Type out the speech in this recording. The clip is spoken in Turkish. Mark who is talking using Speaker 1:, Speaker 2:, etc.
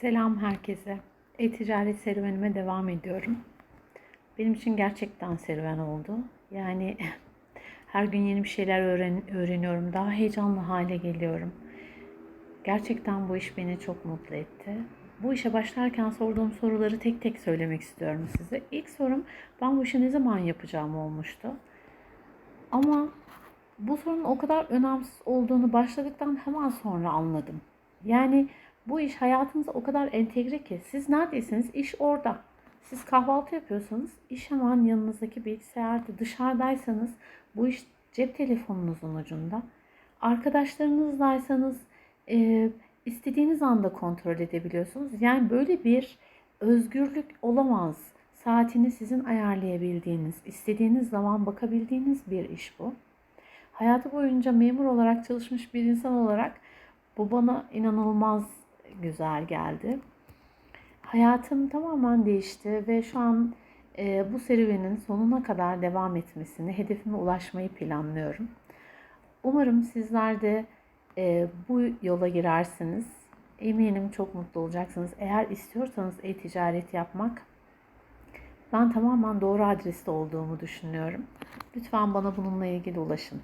Speaker 1: Selam herkese. E-ticaret serüvenime devam ediyorum. Benim için gerçekten serüven oldu. Yani her gün yeni bir şeyler öğren öğreniyorum. Daha heyecanlı hale geliyorum. Gerçekten bu iş beni çok mutlu etti. Bu işe başlarken sorduğum soruları tek tek söylemek istiyorum size. İlk sorum ben bu işi ne zaman yapacağım olmuştu. Ama bu sorunun o kadar önemsiz olduğunu başladıktan hemen sonra anladım. Yani bu iş hayatınıza o kadar entegre ki siz neredesiniz iş orada. Siz kahvaltı yapıyorsanız iş hemen yanınızdaki bilgisayarda. Dışarıdaysanız bu iş cep telefonunuzun ucunda. Arkadaşlarınızdaysanız e, istediğiniz anda kontrol edebiliyorsunuz. Yani böyle bir özgürlük olamaz. Saatini sizin ayarlayabildiğiniz, istediğiniz zaman bakabildiğiniz bir iş bu. Hayatı boyunca memur olarak çalışmış bir insan olarak bu bana inanılmaz güzel geldi. Hayatım tamamen değişti ve şu an e, bu serüvenin sonuna kadar devam etmesini, hedefime ulaşmayı planlıyorum. Umarım sizler de e, bu yola girersiniz. Eminim çok mutlu olacaksınız. Eğer istiyorsanız e-ticaret yapmak, ben tamamen doğru adreste olduğumu düşünüyorum. Lütfen bana bununla ilgili ulaşın.